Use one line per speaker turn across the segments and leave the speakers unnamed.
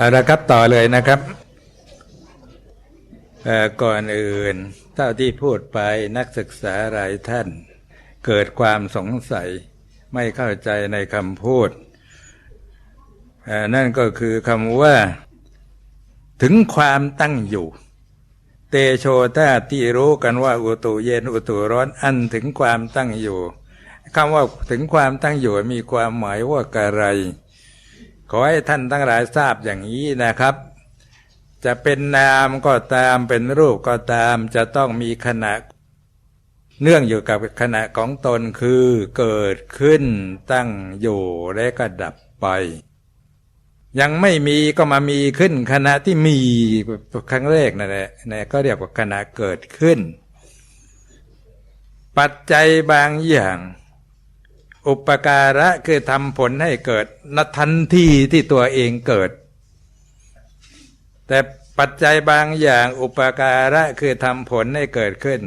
เอาละครับต่อเลยนะครับก่อนอื่นเท่าที่พูดไปนักศึกษาหลายท่าน เกิดความสงสัยไม่เข้าใจในคำพูด นั่นก็คือคำว่า ถึงความตั้งอยู่ เตโชธาที่รู้กันว่าอุตุเย็นอุตุร้อนอันถึงความตั้งอยู่คำว่าถึงความตั้งอยู่มีความหมายว่าอะไร ขอให้ท่านทั้งหลายทราบอย่างนี้นะครับ จะเป็นนามก็ตามเป็นรูปก็ตามจะต้องมีขณะ เนื่องอยู่กับขณะของตนคือเกิดขึ้นตั้งอยู่และก็ดับไป ยังไม่มีก็มามีขึ้นขณะที่มีครั้งแรกนั่นแหละนะก็เรียกว่าขณะเกิดขึ้น ปัจจัยบางอย่าง อุปการะคือทำผลให้เกิดณทันทีที่ตัวเองเกิด แต่ปัจจัยบางอย่างอุปการะคือทำผลให้เกิดขึ้น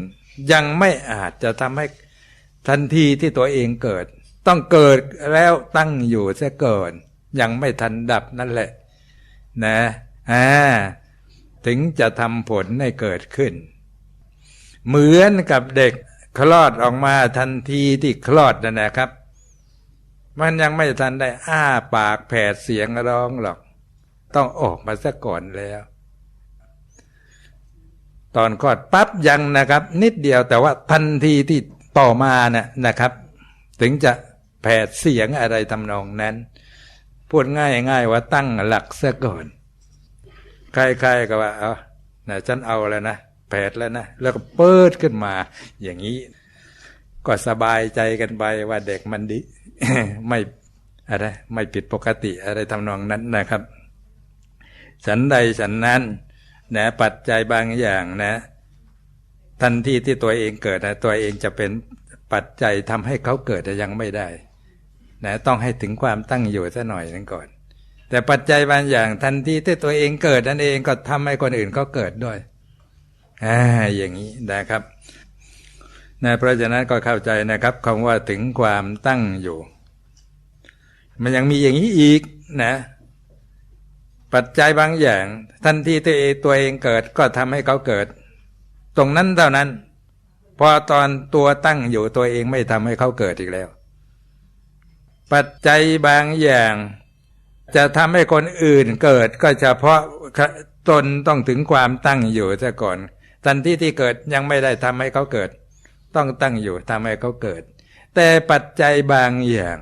ยังไม่อาจจะทำให้ทันทีที่ตัวเองเกิด ต้องเกิดแล้วตั้งอยู่เสียก่อนยังไม่ทันดับนั่นแหละ นะอ่าถึงจะทำผลให้เกิดขึ้น เหมือนกับเด็กคลอดออกมาทันทีที่คลอดนั่นนะครับ มันยังไม่ทันได้ อ้าปากแผดเสียงร้องหรอก ต้องออกมาซะก่อนแล้ว ตอนคลอดปั๊บยังนะครับ นิดเดียวแต่ว่าทันทีที่ต่อมานะนะครับ ถึงจะแผดเสียงอะไรทำนองนั้น พูดง่ายง่ายว่าตั้งหลักซะก่อน ใครๆก็ว่าเอานะฉันเอาแล้วนะแผดแล้วนะ แล้วก็เปิดขึ้นมา อย่างนี้ ก็สบายใจกันไปว่าเด็กมันดี ไม่อะไรไม่ผิดปกติอะไรทำนองนั้นนะครับ ฉันใดฉันนั้นนะปัจจัยบางอย่างนะ ทันทีที่ตัวเองเกิดนะตัวเองจะเป็นปัจจัยทำให้เขาเกิดแต่ยังไม่ได้นะต้องให้ถึงความตั้งอยู่ซะหน่อยนึงก่อน แต่ปัจจัยบางอย่างทันทีที่ตัวเองเกิดนั่นเองก็ทำให้คนอื่นเขาเกิดด้วยอ่าอย่างนี้นะครับนะเพราะฉะนั้นก็เข้าใจนะครับคำว่าถึงความตั้งอยู่ มันยังมีอย่างนี้อีกนะ ปัจจัยบางอย่างทันทีที่ตัวเองเกิดก็ทำให้เขาเกิด ตรงนั้นเท่านั้น พอตอนตัวตั้งอยู่ตัวเองไม่ทำให้เขาเกิดอีกแล้ว ปัจจัยบางอย่าง จะทำให้คนอื่นเกิดก็เฉพาะตนต้องถึงความตั้งอยู่ซะก่อนทันทีที่เกิดยังไม่ได้ทำให้เขาเกิด ต้องตั้งอยู่ทำให้เขาเกิด แต่ปัจจัยบางอย่าง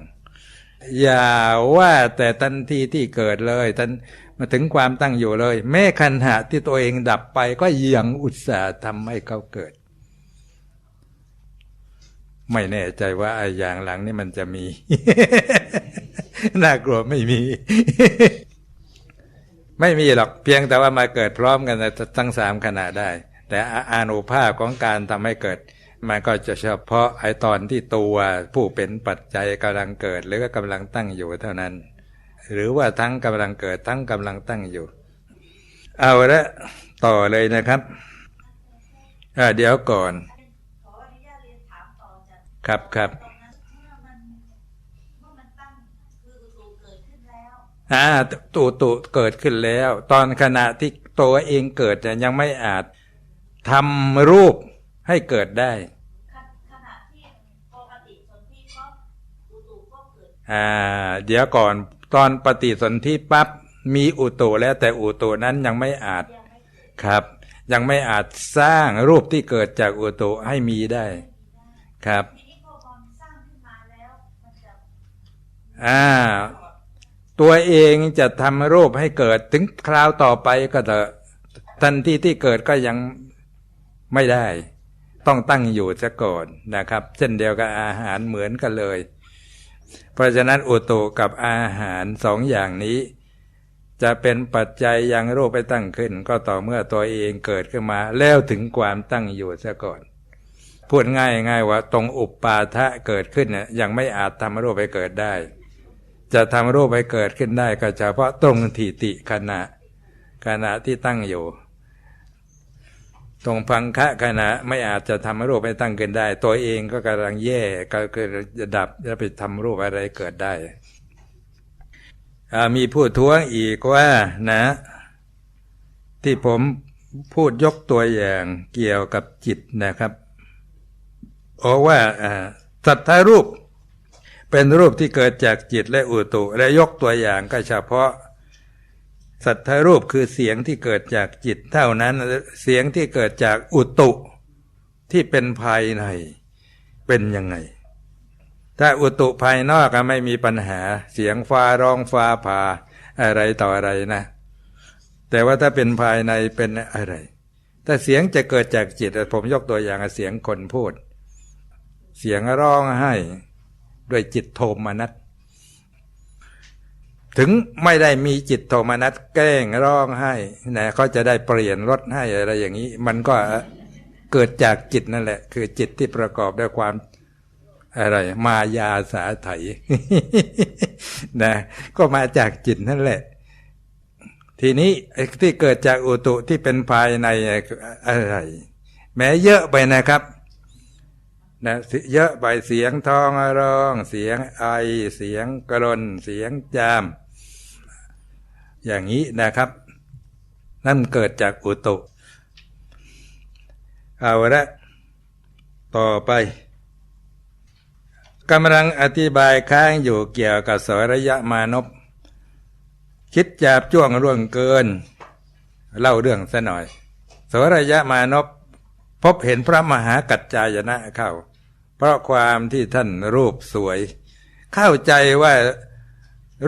อย่าว่าแต่ทันทีที่เกิดเลยทันมาถึงความตั้งอยู่เลย แม้ขณะที่ตัวเองดับไปก็ยังอุตส่าห์ทำให้เขาเกิด ไม่แน่ใจว่าไอ้อย่างหลังนี่มันจะมี น่ากลัวไม่มี ไม่มีหรอกเพียงแต่ว่ามาเกิดพร้อมกันทั้งสามขณะได้ แต่อานุภาพของการทำให้เกิด มันก็จะเฉพาะไอ้ตอนที่ตัวผู้เป็นปัจจัยกำลังเกิด หรือก็กำลังตั้งอยู่เท่านั้น หรือว่าทั้งกำลังเกิดทั้งกำลังตั้งอยู่ เอาละต่อเลยนะครับเดี๋ยวก่อนครับครับอ่าตูตูเกิดขึ้นแล้ว ตอนขณะที่ตัวเองเกิดเนี่ยยังไม่อาจทำรูป ให้เกิดได้อ่าเดี๋ยวก่อนตอนปฏิสนธิปั๊บมีอุตุแล้วแต่อุตุนั้นยังไม่อาจครับ ยังไม่อาจสร้างรูปที่เกิดจากอุตุให้มีได้ครับอ่าตัวเองจะทำรูปให้เกิดถึงคราวต่อไปก็เถอะทันทีที่เกิดก็ยังไม่ได้ ต้องตั้งอยู่ซะก่อนนะครับ เช่นเดียวกับอาหารเหมือนกันเลย เพราะฉะนั้นอุตุกับอาหารสองอย่างนี้ จะเป็นปัจจัยยังรูปไปตั้งขึ้น ก็ต่อเมื่อตัวเองเกิดขึ้นมา แล้วถึงความตั้งอยู่ซะก่อน พูดง่ายง่ายว่า ตรงอุปปาทะเกิดขึ้นเนี่ยยังไม่อาจทำรูปไปเกิดได้ จะทำรูปไปเกิดขึ้นได้ก็เฉพาะตรงทิติขณะขณะที่ตั้งอยู่ ตรงพังคะขณะไม่อาจจะทำรูปไปตั้งขึ้นได้ ตัวเองก็กำลังแย่ก็คือจะดับจะไปทำรูปอะไรเกิดได้ มีผู้ท้วงอีกว่านะ ที่ผมพูดยกตัวอย่างเกี่ยวกับจิตนะครับโอว่าสัทธารูป เป็นรูปที่เกิดจากจิตและอุตุ และยกตัวอย่างก็เฉพาะ สัทธารูปคือเสียงที่เกิดจากจิตเท่านั้นเสียงที่เกิดจากอุตุที่เป็นภายในเป็นยังไง ถ้าอุตุภายนอกก็ไม่มีปัญหาเสียงฟ้าร้องฟ้าผ่าอะไรต่ออะไรนะ แต่ว่าถ้าเป็นภายในเป็นอะไร ถ้าเสียงจะเกิดจากจิตผมยกตัวอย่างเสียงคนพูด เสียงร้องให้ด้วยจิตโทมนัส ถึงไม่ได้มีจิตโทมนัสแกล้งร้องให้นะเขาจะได้เปลี่ยนรถให้อะไรอย่างนี้ มันก็เกิดจากจิตนั่นแหละ คือจิตที่ประกอบด้วยความอะไร มายาสาไถนะก็มาจากจิตนั่นแหละ ทีนี้ที่เกิดจากอุตุที่เป็นภายในอะไร แม้เยอะไปนะครับนะเยอะไปเสียงทองร้อง เสียงไอ เสียงกรน เสียงจาม อย่างนี้นะครับ นั่นเกิดจากอุตุ เอาละต่อไปกำลังอธิบายค้างอยู่เกี่ยวกับสรยะมานพคิดจับจ้วงร่วงเกิน เล่าเรื่องซะหน่อย สรยะมานพพบเห็นพระมหากัจจายนะเข้า เพราะความที่ท่านรูปสวย เข้าใจว่า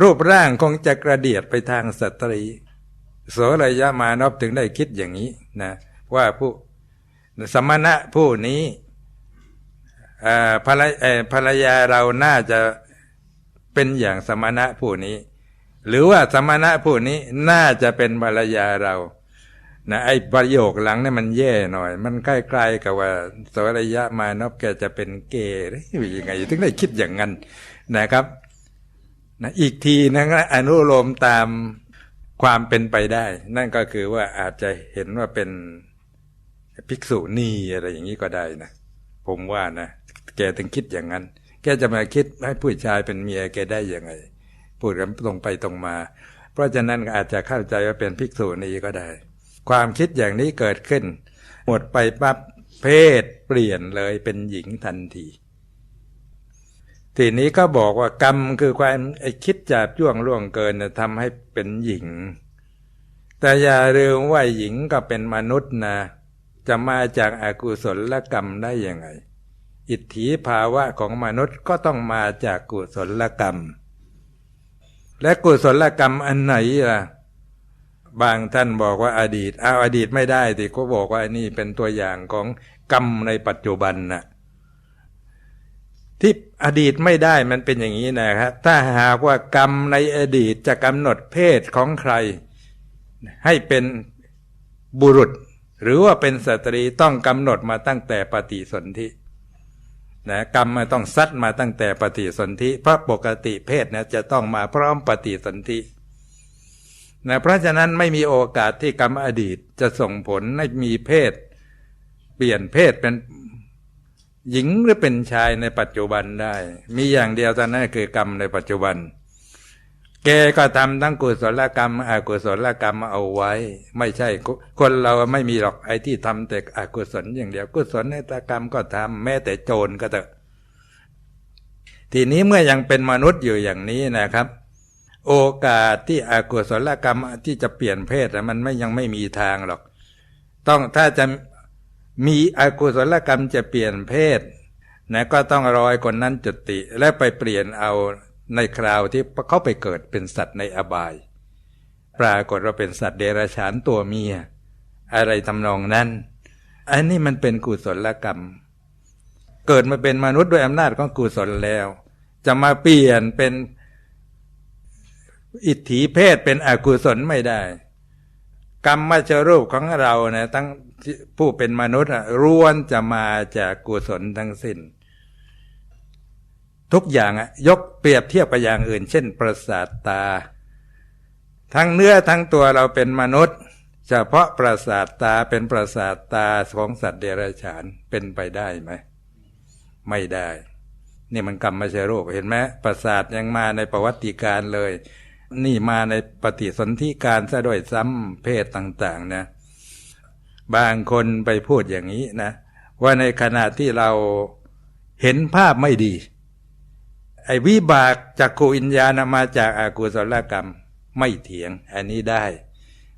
รูปร่างคงจะกระเดียดไปทางสตรี โสรยะมานพถึงได้คิดอย่างนี้นะว่าผู้สมณะผู้นี้ภรรภรรยาเราน่าจะเป็นอย่างสมณะผู้นี้ หรือว่าสมณะผู้นี้น่าจะเป็นภรรยาเรานะไอ้ประโยคหลังนี่มันแย่หน่อย มันใกล้ๆกับว่าสวรยะมานพแกจะเป็นเกย์หรือยังไงถึงได้คิดอย่างนั้นนะครับ นะอีกทีนะอนุโลมตามความเป็นไปได้ นั่นก็คือว่าอาจจะเห็นว่าเป็นภิกษุนีอะไรอย่างนี้ก็ได้นะผมว่านะแกถึงคิดอย่างนั้น แกจะมาคิดให้ผู้ชายเป็นเมียแกได้ยังไง พูดกันตรงไปตรงมา เพราะฉะนั้นอาจจะเข้าใจว่าเป็นภิกษุนีก็ได้ ความคิดอย่างนี้เกิดขึ้น หมดไปปั๊บเพศเปลี่ยนเลยเป็นหญิงทันที ทีนี้ก็บอกว่ากรรมคือความไอคิดจับจ้วงล่วงเกินทำให้เป็นหญิง แต่อย่าลืมว่าหญิงก็เป็นมนุษย์นะ จะมาจากอากุศลลกรรมได้ยังไง อิทธิภาวะของมนุษย์ก็ต้องมาจากกุศลกรรม และกุศลกรรมอันไหนล่ะ บางท่านบอกว่าอาดีตเอาอดีตไม่ได้ที่เขาบอกว่านี่เป็นตัวอย่างของกรรมในปัจจุบันนะ่ะ ที่อดีตไม่ได้มันเป็นอย่างนี้นะครับถ้าหากว่ากรรมในอดีตจะกำหนดเพศของใคร ให้เป็นบุรุษ หรือว่าเป็นสตรีต้องกำหนดมาตั้งแต่ปฏิสนธินะกรรมมาต้องซัดมาตั้งแต่ปฏิสนธิเพราะปกติเพศนะจะต้องมาพร้อมปฏิสนธินะเพราะฉะนั้นไม่มีโอกาสที่กรรมอดีตจะส่งผลให้มีเพศ เปลี่ยนเพศเป็น หญิงหรือเป็นชายในปัจจุบันได้ มีอย่างเดียวเท่านั้นคือกรรมในปัจจุบัน แกก็ทำทั้งกุศลกรรมอกุศลกรรมเอาไว้ ไม่ใช่คนเราไม่มีหรอกไอ้ที่ทำแต่อกุศลอย่างเดียว กุศลในตกรรมก็ทำแม้แต่โจรก็เถอะ ทีนี้เมื่อยังเป็นมนุษย์อยู่อย่างนี้นะครับ โอกาสที่อกุศลกรรมที่จะเปลี่ยนเพศมันไม่ยังไม่มีทางหรอก ต้องถ้าจะ มีอกุศลกรรมจะเปลี่ยนเพศนะก็ต้องรอยคนนั้นจุติและไปเปลี่ยนเอาในคราวที่เขาไปเกิดเป็นสัตว์ในอบาย ปรากฏว่าเป็นสัตว์เดรัจฉานตัวเมีย อะไรทำนองนั้น อันนี้มันเป็นกุศลกรรม เกิดมาเป็นมนุษย์ด้วยอำนาจของกุศลแล้ว จะมาเปลี่ยนเป็นอิทธิเพศเป็นอกุศลไม่ได้ กรรมมาเจรูปของเราเนะทั้งผู้เป็นมนุษย์ร้วนจะมาจากกุศลทั้งสิ้น ทุกอย่างอะยกเปรียบเทียบกับอย่างอื่น เช่น ประสาทตา ทั้งเนื้อทั้งตัวเราเป็นมนุษย์ เฉพาะประสาทตาเป็นประสาทตาของสัตว์เดรัจฉานเป็นไปได้ไหม ไม่ได้ นี่มันกรรมมช่โรคเห็นไหมประสาทยังมาในประวัติการเลย นี่มาในปฏิสนธิการซะด้วยซ้ำเพศต่างๆนะบางคนไปพูดอย่างนี้นะ ว่าในขณะที่เราเห็นภาพไม่ดี ไอ้วิบากจากขูวิญญาณมาจากอากุศลกรรมไม่เถียง อันนี้ได้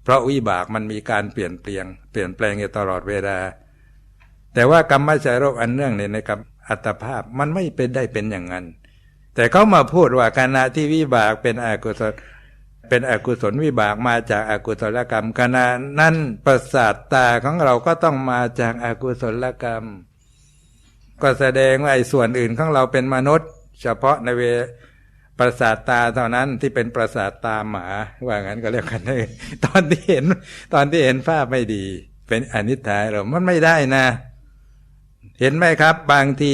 เพราะวิบากมันมีการเปลี่ยนเปลี่ยนเปลี่ยนแปลงอยู่ตลอดเวลา แต่ว่ากรรมชายโรคอันเนื่องในในกับอัตภาพมันไม่เป็นได้เป็นอย่างนั้น แต่เขามาพูดว่าขณะที่วิบากเป็นอกุศลเป็นอกุศลวิบากมาจากอากุศลกรรมขณะนั้นประสาทตาของเราก็ต้องมาจากอากุศลกรรม ก็แสดงว่าไอ้ส่วนอื่นของเราเป็นมนุษย์ เฉพาะในเวประสาทตาเท่านั้นที่เป็นประสาทตาหมา ว่างั้นก็เรียกกันเลยตอนที่เห็น ตอนที่เห็นภาพไม่ดี เป็นอนิจจายเรามันไม่ได้นะ เห็นไหมครับ บางที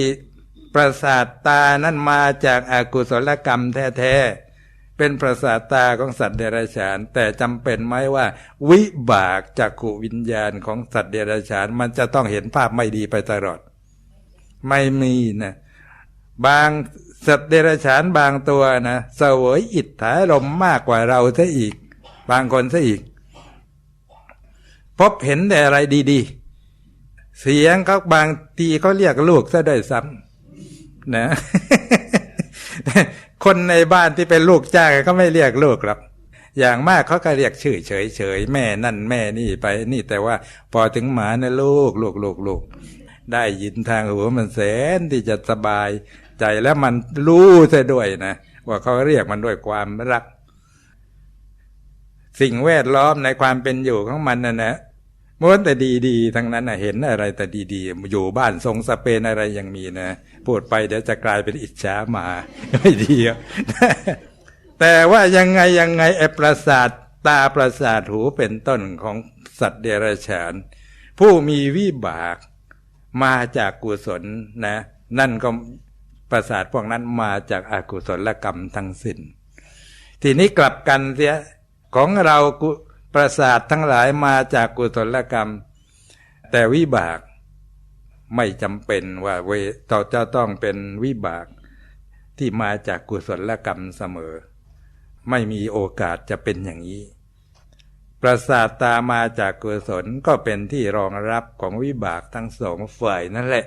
ประสาทตานั้นมาจากอากุศลกรรมแท้ๆ เป็นประสาทตาของสัตว์เดรัจฉาน แต่จำเป็นไหมว่า วิบากจากขูวิญญาณของสัตว์เดรัจฉาน มันจะต้องเห็นภาพไม่ดีไปตลอด ไม่มีนะบางสัตว์เดรัจฉานบางตัวนะเสวยอิทธาลมมากกว่าเราซะอีก บางคนซะอีก พบเห็นแต่อะไรดี ๆ เสียงเขาบางทีเขาเรียกลูกซะได้ซ้ำ นะคนในบ้านที่เป็นลูกจ้างก็ไม่เรียกลูกหรอกอย่างมากเขาก็เรียกชื่อเฉยเฉยแม่นั่นแม่นี่ไปนี่แต่ว่าพอถึงหมานะลูกลูกลูกลูกได้ยินทางหูมันแสนที่จะสบายใจแล้วมันรู้ซะด้วยนะว่าเขาเรียกมันด้วยความรัก สิ่งแวดล้อมในความเป็นอยู่ของมันนะนะ ม้วนแต่ดีๆ ทั้งนั้นนะเห็นอะไรแต่ดีๆ อยู่บ้านทรงสเปนอะไรยังมีนะพูดไปเดี๋ยวจะกลายเป็นอิจฉามาไม่ดีแต่ว่ายังไงยังไงไอประสาทตาประสาทหูเป็นต้นของสัตว์เดรัจฉาน ผู้มีวิบากมาจากกุศลนะ นั่นก็ประสาทพวกนั้นมาจากอากุศลกรรมทั้งสิน้นทีนี้กลับกันเสียของเรา ประสาททั้งหลายมาจากกุศลกรรม แต่วิบากไม่จำเป็นว่าเวต่อจะต้องเป็นวิบากที่มาจากกุศลกรรมเสมอ ไม่มีโอกาสจะเป็นอย่างนี้ ประสาทตามาจากกุศลก็เป็นที่รองรับของวิบากทั้งสองฝ่ายนั่นแหละ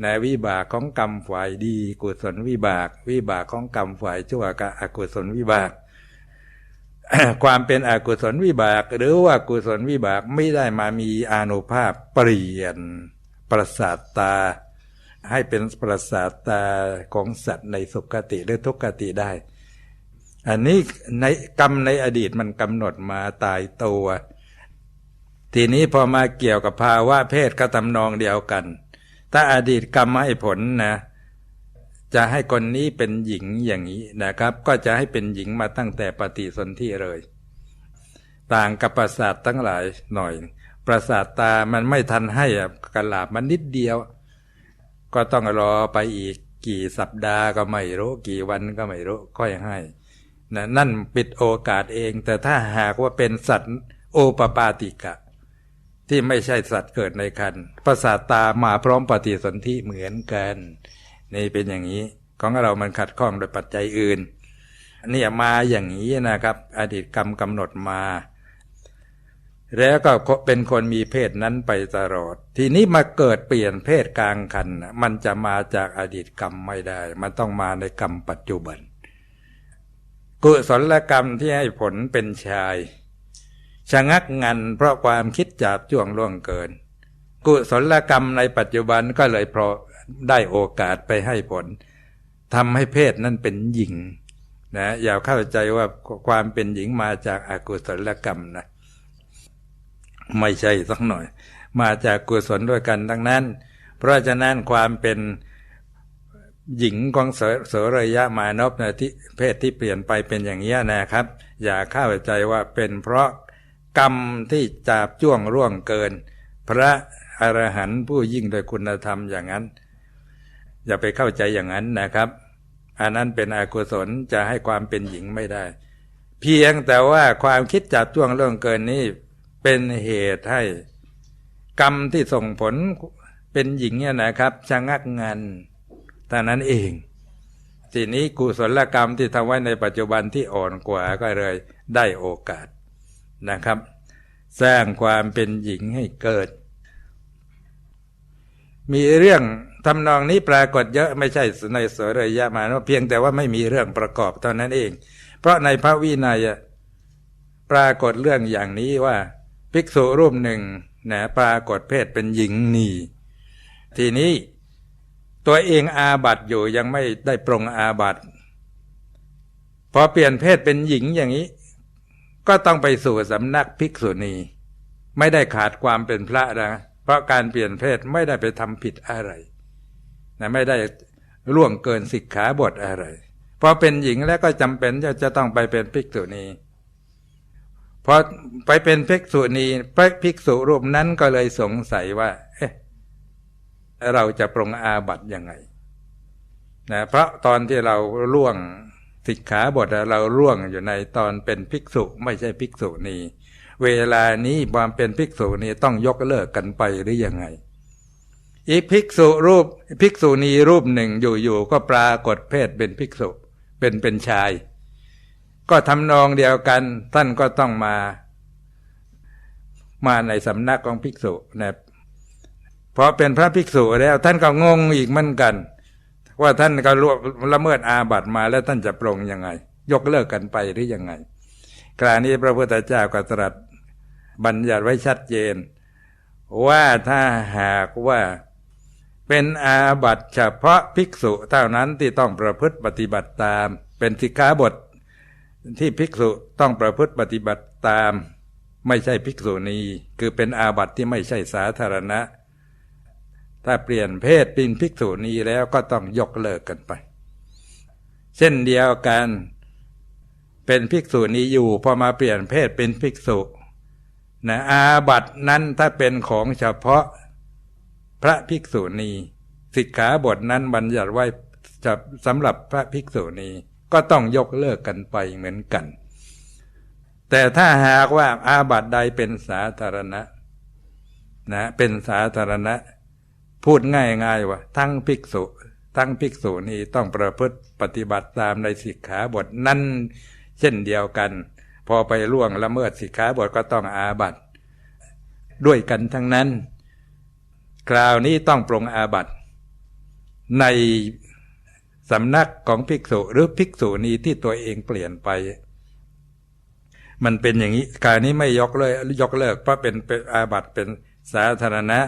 ในวิบากของกรรมฝ่ายดี กุศลวิบาก วิบากของกรรมฝ่ายชั่วกับอกุศลวิบาก ความเป็นอกุศลวิบาก หรือว่ากุศลวิบากไม่ได้มามีอานุภาพเปลี่ยนประสาทตา ให้เป็นประสาทตาของสัตว์ในสุคติหรือทุกขติได้ อันนี้ในกรรมในอดีตมันกำหนดมาตายตัว ทีนี้พอมาเกี่ยวกับภาวะเพศก็ทำนองเดียวกัน ถ้าอดีตกรรมให้ผลนะ จะให้คนนี้เป็นหญิงอย่างนี้นะครับ ก็จะให้เป็นหญิงมาตั้งแต่ปฏิสนธิเลย ต่างกับประสาททั้งหลายหน่อย ประสาทตามันไม่ทันให้กระลาบมันนิดเดียว ก็ต้องรอไปอีกกี่สัปดาห์ก็ไม่รู้ กี่วันก็ไม่รู้ค่อยให้นะนั่นปิดโอกาสเอง แต่ถ้าหากว่าเป็นสัตว์โอปปาติกะ ที่ไม่ใช่สัตว์เกิดในคันประสาทตามาพร้อมปฏิสนธิเหมือนกัน นี่เป็นอย่างนี้ของเรามันขัดข้องโดยปัจจัยอื่นนี่มาอย่างนี้นะครับ อดีตกรรมกำหนดมา แล้วก็เป็นคนมีเพศนั้นไปตลอด ทีนี้มาเกิดเปลี่ยนเพศกลางคัน มันจะมาจากอดีตกรรมไม่ได้ มันต้องมาในกรรมปัจจุบัน กุศลกรรมที่ให้ผลเป็นชายชะงักงันเพราะความคิดจับจ้วงล่วงเกิน กุศลกรรมในปัจจุบันก็เลยเพราะ ได้โอกาสไปให้ผลทำให้เพศนั้นเป็นหญิงนะอย่าเข้าใจว่าความเป็นหญิงมาจากอากุศลกรรมนะไม่ใช่สักหน่อย มาจากกุศลด้วยกันทั้งนั้น เพราะฉะนั้นความเป็นหญิงของเสรยะมานพนะที่เพศที่เปลี่ยนไปเป็นอย่างนี้นะครับ อย่าเข้าใจว่าเป็นเพราะกรรมที่จาบจ้วงร่วงเกิน พระอรหันต์ผู้ยิ่งโดยคุณธรรมอย่างนั้น อย่าไปเข้าใจอย่างนั้นนะครับ อันนั้นเป็นอกุศลจะให้ความเป็นหญิงไม่ได้ เพียงแต่ว่าความคิดจับจ้วงร่วงเกินนี้เป็นเหตุให้กรรมที่ส่งผลเป็นหญิงเนี่ยนะครับชะงักงันแต่นั้นเองทีนี้กุศลกรรมที่ทำไว้ในปัจจุบันที่อ่อนกว่าก็เลยได้โอกาสนะครับ สร้างความเป็นหญิงให้เกิด มีเรื่อง ทำนองนี้ปรากฏเยอะไม่ใช่ในสรยะมาเพียงแต่ว่าไม่มีเรื่องประกอบเท่านั้นเอง เพราะในพระวินัยปรากฏเรื่องอย่างนี้ว่า ภิกษุรูปหนึ่งนะปรากฏเพศเป็นหญิงนีทีนี้ตัวเองอาบัตอยู่ยังไม่ได้ปรงอาบัตพอเปลี่ยนเพศเป็นหญิงอย่างนี้ ก็ต้องไปสู่สำนักภิกษุณี ไม่ได้ขาดความเป็นพระนะเพราะการเปลี่ยนเพศไม่ได้ไปทำผิดอะไร นะไม่ได้ล่วงเกินสิกขาบทอะไรพอเป็นหญิงแล้วก็จำเป็นจะจะต้องไปเป็นภิกษุณีพอไปเป็นภิกษุณีพระภิกษุรูปนั้นก็เลยสงสัยว่า เอ๊ะเราจะปรงอาบัติยังไงนะเพราะตอนที่เราล่วงสิกขาบทเราล่วงอยู่ในตอนเป็นภิกษุไม่ใช่ภิกษุณี เวลานี้ความเป็นภิกษุณีต้องยกเลิกกันไปหรือยังไง อีกภิกษุรูปภิกษุณีรูปหนึ่งอยู่ๆก็ปรากฏเพศเป็นภิกษุเป็นเป็นชาย ก็ทำนองเดียวกันท่านก็ต้องมา มาในสำนักของภิกษุนะพอเป็นพระภิกษุแล้วท่านก็งงอีกเหมือนกัน ว่าท่านก็ละเมิดอาบัติมาแล้วท่านจะปรงยังไง ยกเลิกกันไปหรือยังไงกราวนี้พระพุทธเจ้าก็ตรัสบัญญัติไว้ชัดเจน ว่าถ้าหากว่า เป็นอาบัติเฉพาะภิกษุเท่านั้นที่ต้องประพฤติปฏิบัติตาม เป็นสิกขาบทที่ภิกษุต้องประพฤติปฏิบัติตาม ไม่ใช่ภิกษุณี คือเป็นอาบัติที่ไม่ใช่สาธารณะ ถ้าเปลี่ยนเพศเป็นภิกษุณีแล้วก็ต้องยกเลิกกันไป เช่นเดียวกันเป็นภิกษุณีอยู่พอมาเปลี่ยนเพศเป็นภิกษุนะอาบัตินั้นถ้าเป็นของเฉพาะ พระภิกษุณีสิกขาบทนั้นบัญญัติไว้สำหรับพระภิกษุณีก็ต้องยกเลิกกันไปเหมือนกัน แต่ถ้าหากว่าอาบัติใดเป็นสาธารณะนะเป็นสาธารณะ พูดง่ายๆว่า ทั้งภิกษุ ทั้งภิกษุนี้ต้องประพฤติปฏิบัติตามในสิกขาบทนั้นเช่นเดียวกัน พอไปล่วงละเมิดสิกขาบทก็ต้องอาบัตด้วยกันทั้งนั้น คราวนี้ต้องปรงอาบัตในสำนักของภิกษุหรือภิกษุนี้ที่ตัวเองเปลี่ยนไป มันเป็นอย่างนี้การนี้ไม่ยกเลยยกเลิกเพราะเป็นอาบัตเป็นสาธารณะ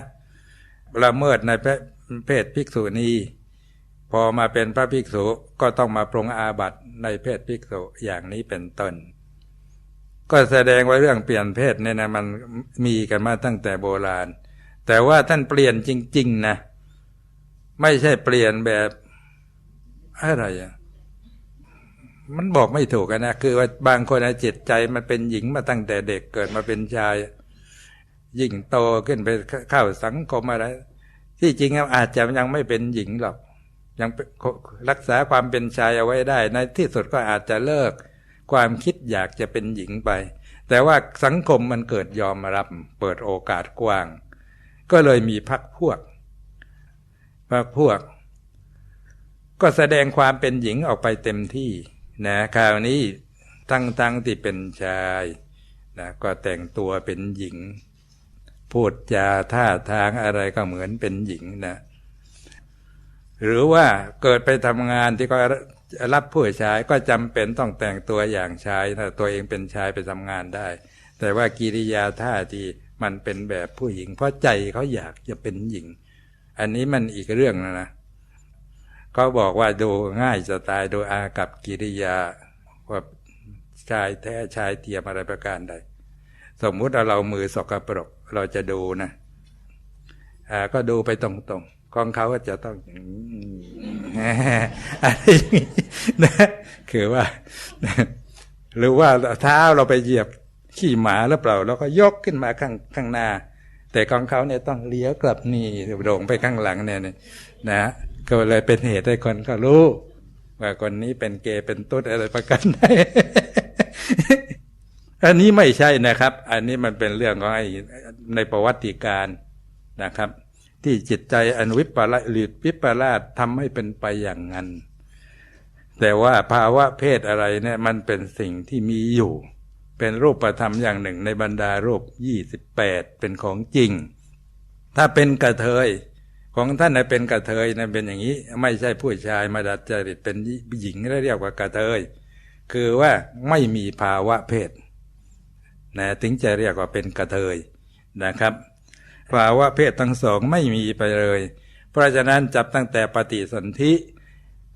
ละเมิดในเพศภิกษุณีพอมาเป็นพระภิกษุก็ต้องมาปรงอาบัติในเพศภิกษุอย่างนี้เป็นต้นก็แสดงไว้เรื่องเปลี่ยนเพศเนี่ยนะมันมีกันมาตั้งแต่โบราณ แต่ว่าท่านเปลี่ยนจริง ๆ นะ ไม่ใช่เปลี่ยนแบบอะไรอะมันบอกไม่ถูกนะ คือว่าบางคนจิตใจมันเป็นหญิงมาตั้งแต่เด็กเกิดมาเป็นชาย ยิ่งโตขึ้นไปเข้าสังคมอะไร ที่จริงอาจจะยังไม่เป็นหญิงหรอก ยังรักษาความเป็นชายเอาไว้ได้ ในที่สุดก็อาจจะเลิกความคิดอยากจะเป็นหญิงไป แต่ว่าสังคมมันเกิดยอมรับ เปิดโอกาสกว้าง ก็เลยมีพักพวกพักพวก ก็แสดงความเป็นหญิงออกไปเต็มที่นะคราวนี้ตั้งๆที่เป็นชายนะก็แต่งตัวเป็นหญิง พูดจาท่าทางอะไรก็เหมือนเป็นหญิงนะ หรือว่าเกิดไปทำงานที่ก็รับผู้ชายก็จำเป็นต้องแต่งตัวอย่างชายถ้าตัวเองเป็นชายไปทำงานได้ แต่ว่ากิริยาท่าที มันเป็นแบบผู้หญิง เพราะใจเขาอยากจะเป็นหญิง อันนี้มันอีกเรื่องนะนะเขาบอกว่าดูง่ายจะตายโดยอากับกิริยาว่าชายแท้ชายเทียมอะไรประการใด สมมุติเราเรามือสกปรกเราจะดูนะอ่าก็ดูไปตรงๆของเขาก็จะต้องอะไรอย่างนี้นะคือว่า หรือว่าเท้าเราไปเหยียบ ขี้หมาหรือเปล่าเราก็ยกขึ้นมาข้างข้างหน้า แต่ของเขาเนี่ยต้องเลี้ยวกลับนี่โด่งไปข้างหลังเนี่ยนะก็เลยเป็นเหตุให้คนก็รู้ ว่าคนนี้เป็นเกย์เป็นตุ๊ดอะไรประกันได้อันนี้ไม่ใช่นะครับ อันนี้มันเป็นเรื่องของไอ้ในประวัติการนะครับ ที่จิตใจอันวิปลาสหรือวิปลาสทำให้เป็นไปอย่างนั้น แต่ว่าภาวะเพศอะไรเนี่ยมันเป็นสิ่งที่มีอยู่ เป็นรูปประธรรมอย่างหนึ่งในบรรดารูปยี่สิบแปดเป็นของจริง ถ้าเป็นกระเทยของท่านนะเป็นกระเทยนะเป็นอย่างนี้ ไม่ใช่ผู้ชายมาดัดจริตเป็นหญิงเรียกว่ากระเทย คือว่าไม่มีภาวะเพศนะถึงจะเรียกว่าเป็นกระเทยนะครับ ภาวะเพศทั้งสองไม่มีไปเลย เพราะฉะนั้นจับตั้งแต่ปฏิสนธิ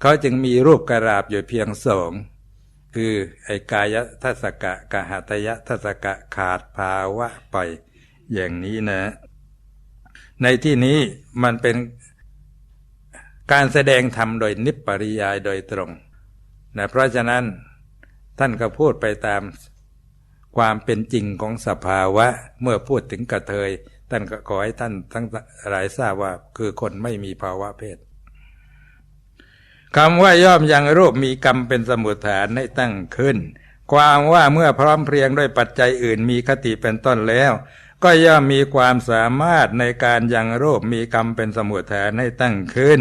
เขาจึงมีรูปกระราบอยู่เพียงสอง คือไอกายทัศกะกะหัตยทัศกะขาดภาวะไปอย่างนี้นะ ในที่นี้มันเป็นการแสดงธรรมโดยนิพปริยายโดยตรงนะเพราะฉะนั้นท่านก็พูดไปตามความเป็นจริงของสภาวะ เมื่อพูดถึงกระเทย ท่านก็ขอให้ท่านทั้งหลายทราบว่าคือคนไม่มีภาวะเพศ คำว่าย่อมยังรูปมีกรรมเป็นสมุทฐานให้ตั้งขึ้น ความว่าเมื่อพร้อมเพรียงด้วยปัจจัยอื่นมีคติเป็นต้นแล้ว ก็ย่อมมีความสามารถในการยังรูปมีกรรมเป็นสมุทฐานให้ตั้งขึ้น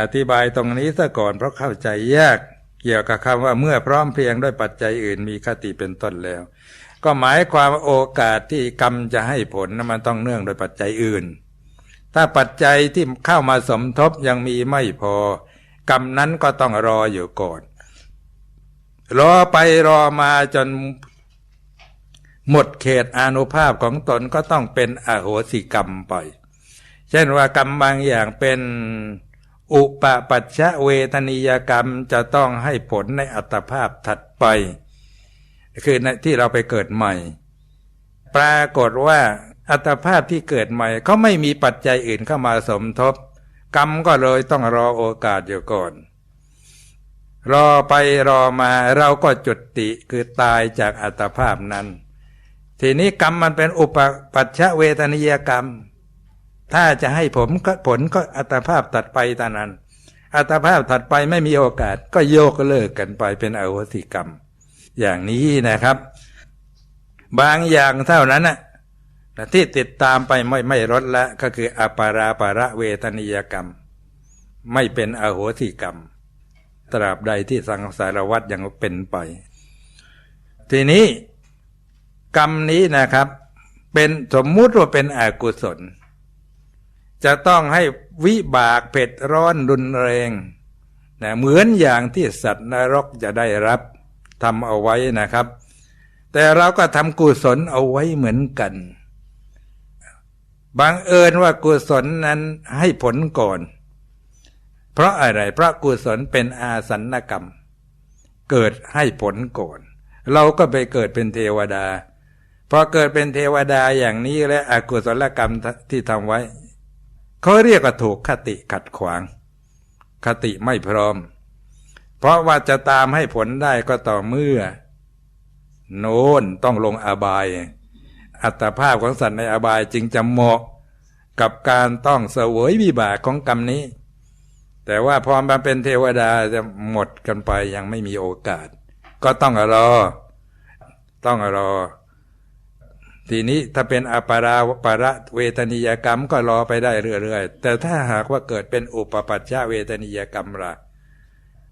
อธิบายตรงนี้ซะก่อนเพราะเข้าใจยาก เกี่ยวกับคำว่าเมื่อพร้อมเพรียงด้วยปัจจัยอื่นมีคติเป็นต้นแล้ว ก็หมายความโอกาสที่กรรมจะให้ผลมันต้องเนื่องโดยปัจจัยอื่น ถ้าปัจจัยที่เข้ามาสมทบยังมีไม่พอกรรมนั้นก็ต้องรออยู่ก่อน รอไปรอมาจนหมดเขตอนุภาพของตนก็ต้องเป็นอโหสิกรรมไป เช่นว่ากรรมบางอย่างเป็นอุปปัชชะเวทนิยกรรมจะต้องให้ผลในอัตภาพถัดไป คือที่เราไปเกิดใหม่ ปรากฏว่า อัตภาพที่เกิดใหม่เขาไม่มีปัจจัยอื่นเข้ามาสมทบ กรรมก็เลยต้องรอโอกาสอยู่ก่อน รอไปรอมาเราก็จุดติคือตายจากอัตภาพนั้น ทีนี้กรรมมันเป็นอุปปัชชะเวทนิยกรรม ถ้าจะให้ผมก็ผลก็อัตภาพตัดไปตอนนั้นอัตภาพถัดไปไม่มีโอกาสก็โยกเลิกกันไปเป็นอโหสิกรรม อย่างนี้นะครับ บางอย่างเท่านั้นนะ ที่ติดตามไปไม่ไม่ลดละก็คืออปาราปาระเวทนิยกรรม ไม่เป็นอโหสิกรรม ตราบใดที่สังสารวัฏยังเป็นไป ทีนี้กรรมนี้นะครับ เป็นสมมุติว่าเป็นอกุศล จะต้องให้วิบากเผ็ดร้อนรุนแรงนะเหมือนอย่างที่สัตว์นรกจะได้รับทำเอาไว้นะครับ แต่เราก็ทำกุศลเอาไว้เหมือนกัน บังเอิญว่ากุศลนั้นให้ผลก่อน เพราะอะไรเพราะกุศลเป็นอาสันนกรรม เกิดให้ผลก่อน เราก็ไปเกิดเป็นเทวดาพอเกิดเป็นเทวดาอย่างนี้และอกุศลกรรมที่ทำไว้เขาเรียกว่าถูกคติขัดขวาง คติไม่พร้อม เพราะว่าจะตามให้ผลได้ก็ต่อเมื่อ โน้นต้องลงอบาย อัตภาพของสัตว์ในอบายจึงจะเหมาะกับการต้องเสวยวิบากของกรรมนี้ แต่ว่าพอมาเป็นเทวดาจะหมดกันไปยังไม่มีโอกาส ก็ต้องรอ ต้องรอ ทีนี้ถ้าเป็นอปาราปาระเวทนิยกรรมก็รอไปได้เรื่อยๆ แต่ถ้าหากว่าเกิดเป็นอุปปัชชาเวทนิยกรรมละ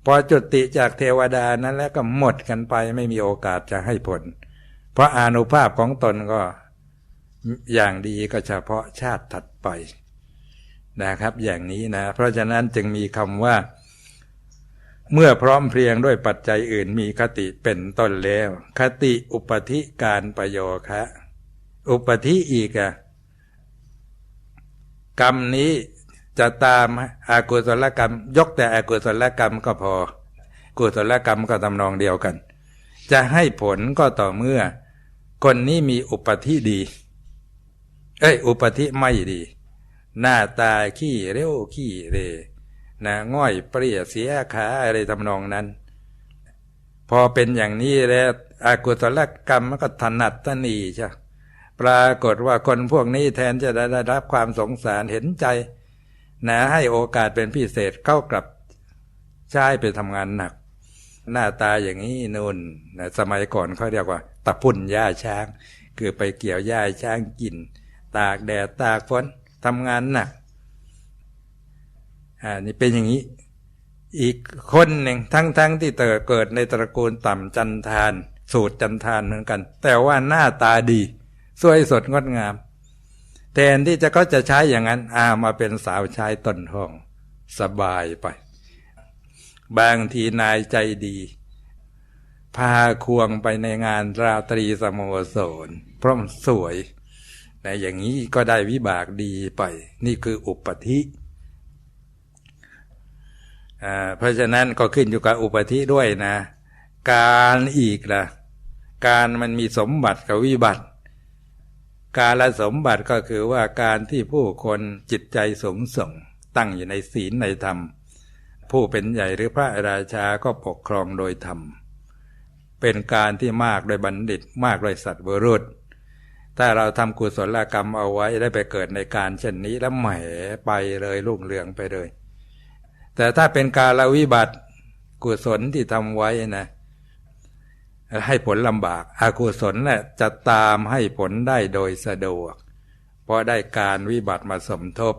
พอจุติจากเทวดานั้นแล้วก็หมดกันไปไม่มีโอกาสจะให้ผล เพราะอานุภาพของตนก็อย่างดีก็เฉพาะชาติถัดไปนะครับ อย่างนี้นะ เพราะฉะนั้นจึงมีคำว่า เมื่อพร้อมเพรียงด้วยปัจจัยอื่นมีคติเป็นต้นแล้ว คติอุปธิการประโยคะอุปธิอีกอะกรรมนี้จะตามอากุศลกรรม ยกแต่อากุศลกรรมก็พอกุศลกรรมก็ทำนองเดียวกัน จะให้ผลก็ต่อเมื่อ คนนี้มีอุปธิดี เอ้ย อุปธิไม่ดี หน้าตาขี้เร็วขี้เรนะง่อยเปรี้ยเสียขาอะไรทำนองนั้น พอเป็นอย่างนี้แล้วอากุศลกรรมมันก็ถนัดตนีใช่ปรากฏว่าคนพวกนี้แทนจะได้รับความสงสารเห็นใจนะให้โอกาสเป็นพิเศษเข้ากลับใช้ไปทำงานหนัก หน้าตาอย่างนี้นู่นนะสมัยก่อนเขาเรียกว่าตะพุ่นหญ้าช้าง คือไปเกี่ยวหญ้าช้างกิน ตากแดดตากฝนทำงานหนักอ่านี่เป็นอย่างนี้ อีกคนหนึ่งทั้งๆทที่เติเกิดในตระกูลต่ำจันทาน สูตรจันทานเหมือนกัน แต่ว่าหน้าตาดี สวยสดงดงาม แทนที่จะก็จะใช้อย่างนั้นอามาเป็นสาวใช้ต้นห้อง สบายไป บางทีนายใจดี พาควงไปในงานราตรีสโมสรเพราะมันสวยแต่อย่างนี้ก็ได้วิบากดีไป นี่คืออุปธิเพราะฉะนั้นก็ขึ้นอยู่กับอุปธิด้วยนะ การอีกละ่ะ การมันมีสมบัติกับวิบัติ การละสมบัติก็คือว่าการที่ผู้คนจิตใจสงส่ง ตั้งอยู่ในศีลในธรรม ผู้เป็นใหญ่หรือพระราชาก็ปกครองโดยธรรม เป็นการที่มากโดยบัณฑิตมากโดยสัตว์บรุษถ้าเราทำกุศลกรรมเอาไว้ได้ไปเกิดในการเช่นนี้แล้วแหมไปเลยลุ่งเรืองไปเลย แต่ถ้าเป็นการละวิบัติกุศลที่ทำไว้นะให้ผลลำบากอากุศลแหละจะตามให้ผลได้โดยสะดวก เพราะได้การวิบัติมาสมทบ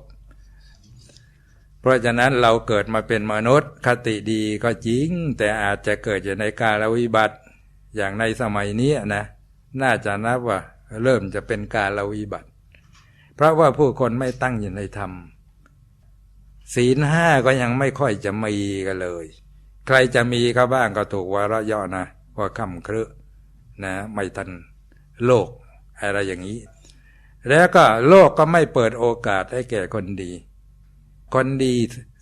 เพราะฉะนั้นเราเกิดมาเป็นมนุษย์คติดีก็จริง แต่อาจจะเกิดอยู่ในกาลวิบัติ อย่างในสมัยนี้นะ น่าจะนับว่าเริ่มจะเป็นกาลวิบัติ เพราะว่าผู้คนไม่ตั้งอยู่ในธรรม ศีลห้าก็ยังไม่ค่อยจะมีกันเลย ใครจะมีก็บ้างก็ถูกวาระย่อนะว่าคำครึนะ ไม่ทันโลกอะไรอย่างนี้ แล้วก็โลกก็ไม่เปิดโอกาสให้แก่คนดี คนดี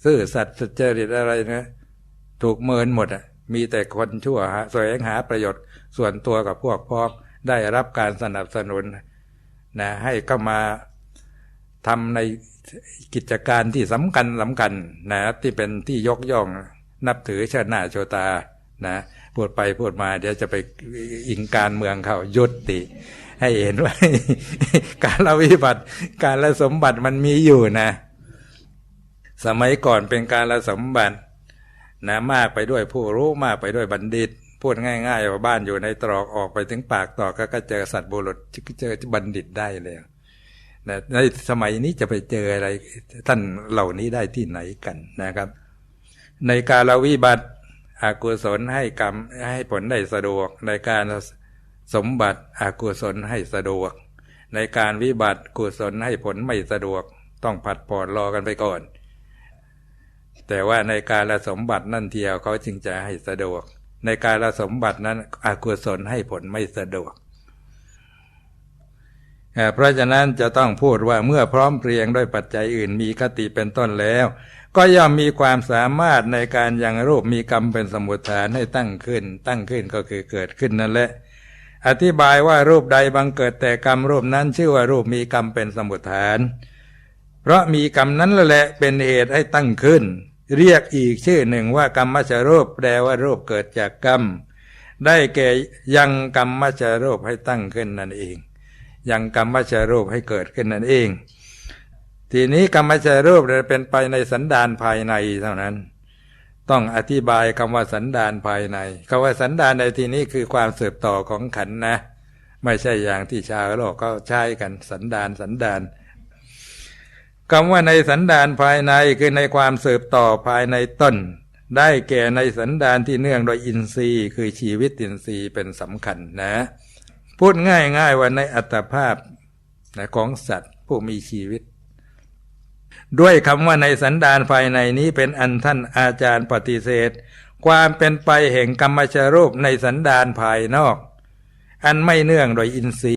ซื่อสัตย์สุจริตอะไรนะถูกเมินหมดอะมีแต่คนชั่วแสวงหาประโยชน์ส่วนตัวกับพวกพ้องได้รับการสนับสนุนนะให้เข้ามาทำในกิจการที่สำคัญสำคัญนะที่เป็นที่ยกย่องนับถือเชิหน้าโชตานะพูดไปพูดมาเดี๋ยวจะไปอิงการเมืองเขายุติ ให้เห็นว่าการละวิบัติ การละสมบัติมันมีอยู่นะ สมัยก่อนเป็นการละสมบัตินะมากไปด้วยผู้รู้มากไปด้วยบัณฑิต พูดง่ายๆว่าบ้านอยู่ในตรอกออกไปถึงปากตอกก็เจอสัตว์บุรุษเจอบัณฑิตได้เลยนะในสมัยนี้จะไปเจออะไรท่านเหล่านี้ได้ที่ไหนกันนะครับ ในการลวิบัติอากุศลให้กรรมให้ผลได้สะดวก ในการสมบัติอากุศลให้สะดวก ในการวิบัติกุศลให้ผลไม่สะดวก ต้องผัดปอดรอกันไปก่อน แต่ว่าในการละสมบัตินั่นเทียวเขาจึงจะให้สะดวก ในการละสมบัตินั้นอกุศลให้ผลไม่สะดวกเพราะฉะนั้นจะต้องพูดว่าเมื่อพร้อมเพรียงด้วยปัจจัยอื่นมีคติเป็นต้นแล้ว ก็ย่อมมีความสามารถในการยังรูปมีกรรมเป็นสมุทฐานให้ตั้งขึ้น ตั้งขึ้นก็คือเกิดขึ้นนั่นแหละ อธิบายว่ารูปใดบังเกิดแต่กรรมรูปนั้นชื่อว่ารูปมีกรรมเป็นสมุทฐาน เพราะมีกรรมนั้นแหละเป็นเหตุให้ตั้งขึ้น เรียกอีกชื่อหนึ่งว่ากรรมมชรูปแปลว่ารูปเกิดจากกรรม ได้แก่ยังกรรมมชรูปให้ตั้งขึ้นนั่นเอง ยังกรรมชรูปให้เกิดขึ้นนั่นเอง ทีนี้กรรมชรูปเป็นไปในสันดานภายในเท่านั้น ต้องอธิบายคำว่าสันดานภายในคำว่าสันดานในที่นี้คือความสืบต่อของขันนะ ไม่ใช่อย่างที่ชาวโลกก็ใช้กันสันดานสันดาน คำว่าในสันดานภายในคือในความสืบต่อภายในต้น ได้แก่ในสันดานที่เนื่องโดยอินทรีย์ คือชีวิตอินทรีย์เป็นสำคัญนะ พูดง่ายๆว่าในอัตภาพของสัตว์ผู้มีชีวิต ด้วยคำว่าในสันดานภายในนี้เป็นอันท่านอาจารย์ปฏิเสธ ความเป็นไปแห่งกรรมชรูปในสันดานภายนอก อันไม่เนื่องโดยอินทรีย์